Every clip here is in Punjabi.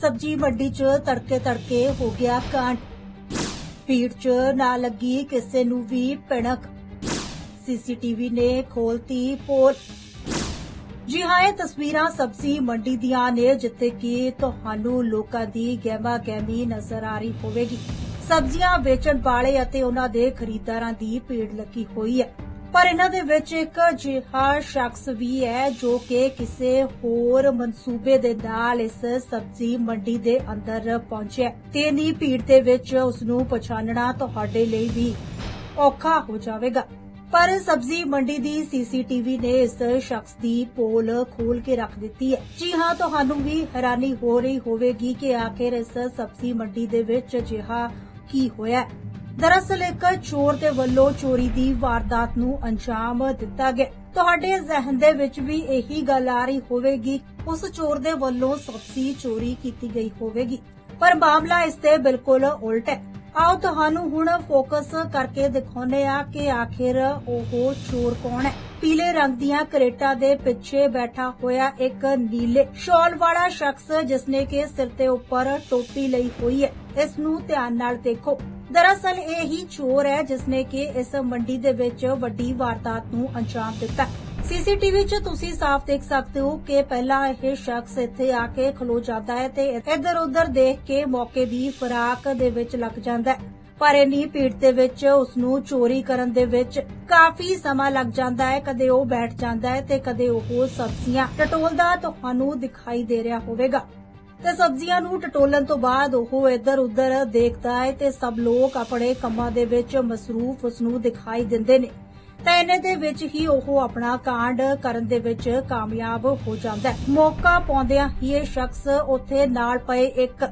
ਸਬਜੀ ਮੰਡੀ 'ਚ ਤੜਕੇ ਤੜਕੇ ਹੋ ਗਿਆ ਕਾਂਡ। ਭੀੜ 'ਚ ਨਾ ਲੱਗੀ ਕਿਸੇ ਨੂੰ ਵੀ ਪਿਣਕ ਸੀਸੀਟੀਵੀ ਨੇ ਖੋਲਤੀ ਪੋਲ। ਜੀ ਹਾਂ, ਇਹ ਤਸਵੀਰਾਂ ਸਬਜ਼ੀ ਮੰਡੀ ਦੀਆਂ ਨੇ, ਜਿੱਥੇ ਕਿ ਤੁਹਾਨੂੰ ਲੋਕਾਂ ਦੀ ਗਹਿਮਾ ਗਹਿਮੀ ਨਜ਼ਰ ਆ ਰਹੀ ਹੋਵੇਗੀ। ਸਬਜ਼ੀਆਂ ਵੇਚਣ ਵਾਲੇ ਅਤੇ ਉਹਨਾਂ ਦੇ ਖਰੀਦਦਾਰਾਂ ਦੀ ਭੀੜ ਲੱਗੀ ਹੋਈ ਹੈ। ਪਰ ਇਹਨਾਂ ਦੇ ਵਿੱਚ ਇੱਕ ਅਜਿਹਾ ਸ਼ਖਸ ਵੀ ਹੈ ਜੋ ਕਿ ਕਿਸੇ ਹੋਰ ਮਨਸੂਬੇ ਦੇ ਨਾਲ ਇਸ ਸਬਜ਼ੀ ਮੰਡੀ ਦੇ ਅੰਦਰ ਪਹੁੰਚਿਆ ਤੇ ਨੀ ਭੀੜ ਦੇ ਵਿੱਚ ਉਸ ਨੂੰ ਪਛਾਣਨਾ ਤੁਹਾਡੇ ਲਈ ਵੀ ਔਖਾ ਹੋ ਜਾਵੇਗਾ। ਪਰ ਸਬਜ਼ੀ ਮੰਡੀ ਦੀ ਸੀਸੀਟੀਵੀ ਨੇ ਇਸ ਸ਼ਖਸ ਦੀ ਪੋਲ ਖੋਲ ਕੇ ਰੱਖ ਦਿੱਤੀ ਹੈ। ਜੀ ਹਾਂ, ਤੁਹਾਨੂੰ ਵੀ ਹੈਰਾਨੀ ਹੋ ਰਹੀ ਹੋਵੇਗੀ ਕਿ ਆਖਿਰ ਇਸ ਸਬਜ਼ੀ ਮੰਡੀ ਦੇ ਵਿੱਚ ਅਜਿਹਾ ਕੀ ਹੋਇਆ ਦਰਅਸਲ ਇੱਕ ਚੋਰ ਦੇ ਵੱਲੋਂ ਚੋਰੀ ਦੀ ਵਾਰਦਾਤ ਨੂੰ ਅੰਜਾਮ ਦਿੱਤਾ ਗਿਆ। ਤੁਹਾਡੇ ਜ਼ਿਹਨ ਦੇ ਵਿੱਚ ਵੀ ਇਹੀ ਗੱਲ ਆ ਰਹੀ ਹੋਵੇਗੀ। ਉਸ ਚੋਰ ਦੇ ਵੱਲੋਂ ਸਬਜ਼ੀ ਚੋਰੀ ਕੀਤੀ ਗਈ ਹੋਵੇਗੀ। ਪਰ ਮਾਮਲਾ ਇਸ ਤੇ ਬਿਲਕੁਲ ਉਲਟ ਹੈ। ਆਓ ਤੁਹਾਨੂੰ ਹੁਣ ਫੋਕਸ ਕਰਕੇ ਦਿਖਾਉਂਦੇ ਆ ਕਿ ਆਖਿਰ ਉਹ ਚੋਰ ਕੌਣ ਹੈ। ਪੀਲੇ ਰੰਗ ਦੀਆਂ ਕਰੇਟਾਂ ਦੇ ਪਿੱਛੇ ਬੈਠਾ ਹੋਇਆ ਇੱਕ ਨੀਲੇ, ਸ਼ਾਲ ਵਾਲਾ ਸ਼ਖਸ ਜਿਸਨੇ ਕਿ ਸਿਰ ਤੇ ਉੱਪਰ ਟੋਪੀ ਲਈ ਹੋਈ ਹੈ। ਇਸ ਨੂੰ ਧਿਆਨ ਨਾਲ ਦੇਖੋ। ਦਰਅਸਲ ਇਹ ਹੀ ਚੋਰ ਹੈ ਜਿਸਨੇ ਕਿ ਇਸ ਮੰਡੀ ਦੇ ਵਿੱਚ ਵੱਡੀ ਵਾਰਦਾਤ ਨੂੰ ਅੰਜਾਮ ਦਿੱਤਾ ਸੀਸੀਟੀਵੀ 'ਚ ਤੁਸੀਂ ਸਾਫ਼ ਦੇਖ ਸਕਦੇ ਹੋ ਕਿ ਪਹਿਲਾਂ ਇਹ ਸ਼ਖਸ ਇੱਥੇ ਆ ਕੇ ਖਲੋ ਜਾਂਦਾ ਹੈ ਤੇ ਇੱਧਰ ਉੱਧਰ ਦੇਖ ਕੇ ਮੌਕੇ ਦੀ ਫਰਾਕ ਦੇ ਵਿੱਚ ਲੱਗ ਜਾਂਦਾ ਹੈ। ਪਰ ਇੰਨੀ ਭੀੜ ਦੇ ਵਿੱਚ ਉਸ ਨੂੰ ਚੋਰੀ ਕਰਨ ਦੇ ਵਿੱਚ ਕਾਫੀ ਸਮਾਂ ਲੱਗ ਜਾਂਦਾ ਹੈ। ਕਦੇ ਉਹ ਬੈਠ ਜਾਂਦਾ ਹੈ ਤੇ ਕਦੇ ਉਹ ਸਬਜ਼ੀਆਂ। ਟਟੋਲਦਾ ਤੁਹਾਨੂੰ ਦਿਖਾਈ ਦੇ ਰਿਹਾ ਹੋਵੇਗਾ। ਤੇ ਸਬਜ਼ੀਆਂ ਨੂੰ ਟਟੋਲਣ ਤੋਂ ਬਾਅਦ ਉਹ ਇੱਧਰ ਉੱਧਰ ਦੇਖਦਾ ਹੈ ਤੇ ਸਭ ਲੋਕ ਆਪਣੇ ਕੰਮਾਂ ਦੇ ਵਿੱਚ ਮਸਰੂਫ ਉਸ ਨੂੰ ਦਿਖਾਈ ਦਿੰਦੇ ਨੇ। ਤਾਂ ਇਹਨੇ ਦੇ ਵਿੱਚ ਹੀ ਉਹ ਆਪਣਾ ਕਾਂਡ ਕਰਨ ਦੇ ਵਿੱਚ ਕਾਮਯਾਬ ਹੋ ਜਾਂਦਾ ਹੈ। ਮੌਕਾ ਪਾਉਂਦਿਆਂ ਹੀ ਇਹ ਸ਼ਖਸ ਉੱਥੇ ਨਾਲ ਪਏ ਇੱਕ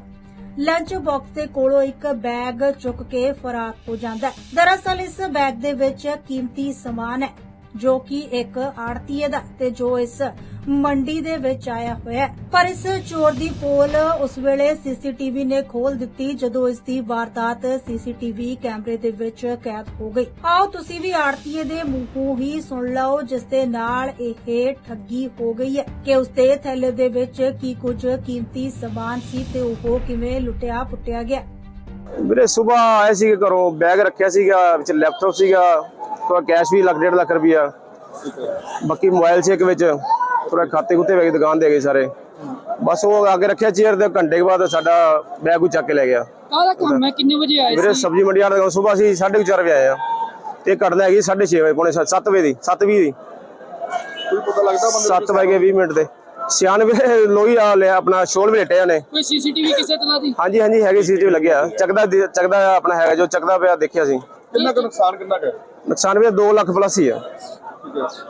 ਲੰਚ ਬਾਕਸ ਦੇ ਕੋਲੋਂ ਇੱਕ ਬੈਗ ਚੁੱਕ ਕੇ ਫਰਾਰ ਹੋ ਜਾਂਦਾ ਹੈ। ਦਰਅਸਲ ਇਸ ਬੈਗ ਦੇ ਵਿੱਚ ਕੀਮਤੀ ਸਮਾਨ ਹੈ। ਜੋ ਕਿ ਇੱਕ ਆੜਤੀਏ ਦਾ ਤੇ ਜੋ ਇਸ ਮੰਡੀ ਦੇ ਵਿੱਚ ਆਇਆ ਹੋਇਆ ਪਰ ਇਸ ਚੋਰ ਦੀ ਪੋਲ ਉਸ ਵੇਲੇ ਸੀਸੀਟੀਵੀ ਨੇ ਖੋਲ ਦਿੱਤੀ ਜਦੋਂ ਇਸ ਦੀ ਵਾਰਦਾਤ ਸੀਸੀਟੀਵੀ ਕੈਮਰੇ ਦੇ ਵਿੱਚ ਕੈਦ ਹੋ ਗਈ। ਆਓ, ਤੁਸੀਂ ਵੀ ਆੜਤੀਏ ਦੇ ਮੂੰਹੋਂ ਹੀ ਸੁਣ ਲਓ ਜਿਸ ਦੇ ਨਾਲ ਇਹ ਠੱਗੀ ਹੋ ਗਈ ਹੈ ਕਿ ਉਸ ਦੇ ਥੈਲੇ ਦੇ ਵਿੱਚ ਕੀ ਕੁਝ ਕੀਮਤੀ ਸਮਾਨ ਸੀ ਤੇ ਉਹ ਕਿਵੇਂ ਲੁੱਟਿਆ ਪੁੱਟਿਆ ਗਿਆ। ਵੀਰੇ ਸਵੇਰ ਆਏ ਸੀ ਘਰੋਂ, ਬੈਗ ਰੱਖਿਆ ਸੀਗਾ, ਵਿੱਚ ਲੈਪਟਾਪ ਸੀਗਾ ਥੋੜਾ ਕੈਸ਼ ਵੀ ਲੱਖ ਡੇਢ ਲੱਖ ਰੁਪਈਆ। ਬਾਕੀ ਮੋਬਾਈਲ ਸੀ ਇੱਕ ਵਿੱਚ ਥੋੜਾ ਖਾਤੇ ਖੁੱਤੇ ਵੇਖ ਦੁਕਾਨ ਦੇ ਗਏ ਸਾਰੇ। ਬਸ ਉਹ ਅੱਗੇ ਰੱਖਿਆ ਚੇਅਰ ਤੇ ਘੰਟੇ ਬਾਅਦ ਸਾਡਾ ਬੈਗ ਉਹ ਚੱਕ ਕੇ ਲੈ ਗਿਆ। ਕਾਹਦਾ ਕੰਮ ਹੈ? ਕਿੰਨੇ ਵਜੇ ਆਏ ਵੀਰੇ ਸਬਜ਼ੀ ਮੰਡੀ ਵਾਲੇ ਦਾ ਸਵੇਰ ਅਸੀਂ 4:30 ਵਜੇ ਆਏ ਆ। ਤੇ ਘਟਨਾ ਹੈਗੀ 6:30 ਵਜੇ ਪੌਣੇ 7 ਵਜੇ ਦੀ 7:20 ਦੀ। ਕੋਈ ਪਤਾ ਲੱਗਦਾ ਬੰਦੇ 7 ਵਜੇ 20 ਮਿੰਟ ਤੇ। ਸਿਆਣਵੇਂ ਲੋਈ ਆ ਲਿਆ ਆਪਣਾ ਸ਼ੋਲ ਵੀ ਲਟਿਆ ਨੇ। ਕੋਈ ਸੀਸੀਟੀਵੀ ਕਿਸੇ ਤਰ੍ਹਾਂ ਦੀ? ਹਾਂਜੀ ਹਾਂਜੀ ਹੈਗੀ ਸੀਟੀਵੀ ਲੱਗਿਆ ਚੱਕਦਾ ਦੀ- ਚੱਕਦਾ ਆਪਣਾ ਹੈਗਾ ਜੋ ਚੱਕਦਾ ਪਿਆ ਦੇਖਿਆ ਸੀ। ਕਿੰਨਾ ਕੁ ਨੁਕਸਾਨ ਕਿੰਨਾ ਕੁ? ਨੁਕਸਾਨ ਵੀ 2 ਲੱਖ ਪਲੱਸ ਹੀ ਆ।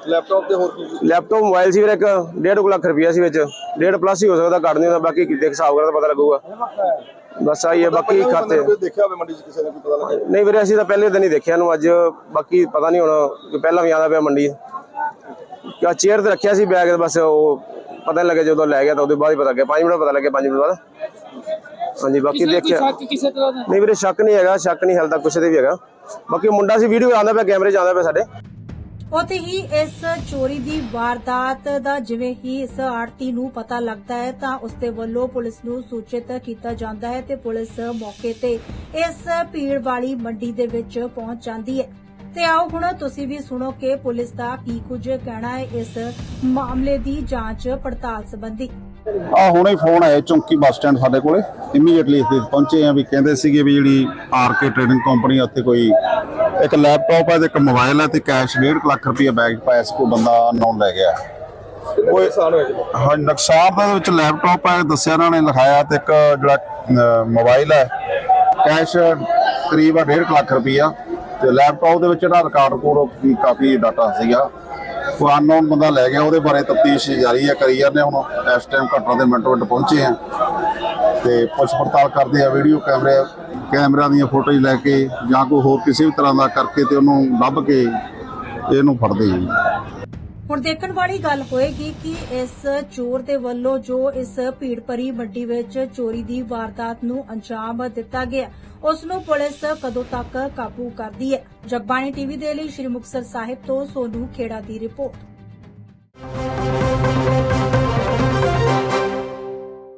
ਲੈਪਟਾਪ ਤੇ ਹੋਰ ਕੀ? ਕੀ? ਲੈਪਟਾਪ ਮੋਬਾਈਲ ਸੀ ਵੀਰੇ ਇੱਕ 1.5 ਲੱਖ ਰੁਪਈਆ ਸੀ ਵਿੱਚ। 1.5 ਪਲੱਸ ਹੀ ਹੋ ਸਕਦਾ ਘੱਟ ਨਹੀਂ ਹੁੰਦਾ ਬਾਕੀ ਦੇਖ ਹਿਸਾਬ ਕਰਾ ਤਾਂ ਪਤਾ ਲੱਗੂਗਾ। ਬਸ ਆਈ ਹੈ ਬਾਕੀ ਖਾਤੇ। ਬੰਦੇ ਨੂੰ ਕੋਈ ਦੇਖਿਆ ਹੋਵੇ ਮੰਡੀ 'ਚ ਕਿਸੇ ਨੇ ਕੋਈ ਪਤਾ ਲੱਗਾ? ਨਹੀਂ ਵੀਰੇ ਅਸੀਂ ਤਾਂ ਪਹਿਲੇ ਦਿਨ ਹੀ ਦੇਖਿਆ ਨੂੰ ਅੱਜ ਬਾਕੀ ਪਤਾ ਨਹੀਂ ਹੁਣ ਕਿ ਪਹਿਲਾਂ ਵੀ ਆਉਂਦਾ ਪਿਆ ਮੰਡੀ। ਕਿਆ ਚੇਅਰ ਤੇ ਰੱਖਿਆ ਸੀ ਬੈਗ ਬਸ ਉਹ ਪਤਾ ਨਹੀਂ ਲੱਗਿਆ ਜਦੋਂ ਲੈ ਗਿਆ ਤਾਂ ਉਹਦੇ ਬਾਅਦ ਹੀ ਪਤਾ ਲੱਗਿਆ। 5 ਮਿੰਟ ਪਤਾ ਲੱਗਿਆ 5 ਮਿੰਟ ਬਾਅਦ। ਹਾਂਜੀ ਬਾਕੀ ਦੇਖਿਆ ਸ਼ੱਕ ਕਿਸੇ ਤਰ੍ਹਾਂ ਦਾ? ਨਹੀਂ ਵੀਰੇ ਸ਼ੱਕ ਨਹੀਂ ਹੈਗਾ ਸ਼ੱਕ ਨਹੀਂ ਹਾਲ ਤੱਕ ਕੁਛ ਤੇ ਵੀ ਹੈਗਾ। ਬਾਕੀ ਮੁੰਡਾ ਸੀ ਵੀਡੀਓ ਆਉਂਦਾ ਪਿਆ ਕੈਮਰੇ 'ਚ ਆਉਂਦਾ ਪਿਆ ਸਾਡੇ। ਉੱਥੇ ਹੀ ਇਸ ਚੋਰੀ ਦੀ ਵਾਰਦਾਤ ਦਾ ਜਿਵੇਂ ਹੀ ਇਸ ਆੜਤੀ ਨੂੰ ਪਤਾ ਲੱਗਦਾ ਹੈ ਤਾਂ ਉਸ ਦੇ ਵੱਲੋਂ ਪੁਲਿਸ ਨੂੰ ਸੂਚਿਤ ਕੀਤਾ ਜਾਂਦਾ ਹੈ ਤੇ ਪੁਲਿਸ ਮੌਕੇ ਤੇ ਇਸ ਭੀੜ ਵਾਲੀ ਮੰਡੀ ਦੇ ਵਿੱਚ ਪਹੁੰਚ ਜਾਂਦੀ ਹੈ। ਤੇ ਆਓ ਹੁਣ ਤੁਸੀਂ ਵੀ ਸੁਣੋ ਕਿ ਪੁਲਿਸ ਦਾ ਕੀ ਕੁਝ ਕਹਿਣਾ ਹੈ ਇਸ ਮਾਮਲੇ ਦੀ ਜਾਂਚ ਪੜਤਾਲ ਸੰਬੰਧੀ। ਆ ਹੁਣੇ ਫੋਨ ਆਇਆ ਚੌਂਕੀ ਬੱਸ ਸਟੈਂਡ ਸਾਡੇ ਕੋਲੇ। ਇਮੀਡੀਏਟਲੀ ਇੱਥੇ ਪਹੁੰਚੇ ਆ ਵੀ ਕਹਿੰਦੇ ਸੀਗੇ ਵੀ ਜਿਹੜੀ ਆਰਕੇ ਟ੍ਰੇਡਿੰਗ ਕੰਪਨੀ ਉੱਥੇ ਕੋਈ ਇੱਕ ਲੈਪਟਾਪ ਹੈ ਤੇ ਇੱਕ ਮੋਬਾਈਲ ਹੈ ਤੇ ਕੈਸ਼ 1.5 ਲੱਖ ਰੁਪਏ ਬੈਗ ਪਾਇਆ ਸੀ ਕੋਈ ਬੰਦਾ ਅਨਨੋਨ ਲੈ ਗਿਆ। ਕਿੰਨਾ ਕੁ ਨੁਕਸਾਨ ਹੋਇਆ ਹਾਂ ਨੁਕਸਾਨ ਦਾ ਵਿੱਚ ਲੈਪਟਾਪ ਹੈ ਦੱਸਿਆ ਇਹਨਾਂ ਨੇ ਲਿਖਾਇਆ ਤੇ ਇੱਕ ਜਿਹੜਾ ਮੋਬਾਈਲ ਹੈ ਕੈਸ਼ ਕਰੀਬ 1.5 ਲੱਖ ਰੁਪਈਆ। ਤੇ ਲੈਪਟਾਪ ਦੇ ਵਿੱਚ ਜਿਹੜਾ ਰਿਕਾਰਡ ਕੋਡ ਵੀ ਕਾਫੀ ਡਾਟਾ ਸੀਗਾ। ਕੋਈ ਅਨਨੋਨ ਬੰਦਾ ਲੈ ਗਿਆ, ਉਹਦੇ ਬਾਰੇ ਤਫਤੀਸ਼ ਜਾਰੀ ਹੈ ਕਰੀ ਜਾਂਦੇ ਹੁਣ। ਇਸ ਟਾਈਮ ਘਟਨਾ ਦੇ ਮਿੰਟ ਮਿੰਟ ਪਹੁੰਚੇ ਆ। ਤੇ ਪੁੱਛ ਪੜਤਾਲ ਕਰਦੇ ਆ ਵੀਡੀਓ ਕੈਮਰੇ ਕੈਮਰਾ ਦੀਆਂ ਫੋਟੋਜ਼ ਲੈ ਕੇ ਜਾਂ ਕੋਈ ਹੋਰ ਕਿਸੇ ਵੀ ਤਰ੍ਹਾਂ ਦਾ ਕਰਕੇ ਤੇ ਉਹਨੂੰ ਲੱਭ ਕੇ ਇਹਨੂੰ ਫੜਦੇ ਜੀ। ਹੁਣ ਦੇਖਣ ਵਾਲੀ ਗੱਲ ਹੋਏਗੀ ਕਿ ਇਸ ਚੋਰ ਦੇ ਵੱਲੋਂ ਜੋ ਇਸ ਭੀੜ ਭਰੀ ਮੰਡੀ ਵਿੱਚ ਚੋਰੀ ਦੀ ਵਾਰਦਾਤ ਨੂੰ ਅੰਜਾਮ ਦਿੱਤਾ ਗਿਆ, ਉਸ ਨੂੰ ਪੁਲਿਸ ਕਦੋਂ ਤੱਕ ਕਾਬੂ ਕਰਦੀ ਹੈ? ਜਗਬਾਣੀ ਟੀਵੀ ਦੇ ਲਈ ਸ਼੍ਰੀ ਮੁਕਤਸਰ ਸਾਹਿਬ ਤੋਂ ਸੋਨੂ ਖੇੜਾ ਦੀ ਰਿਪੋਰਟ।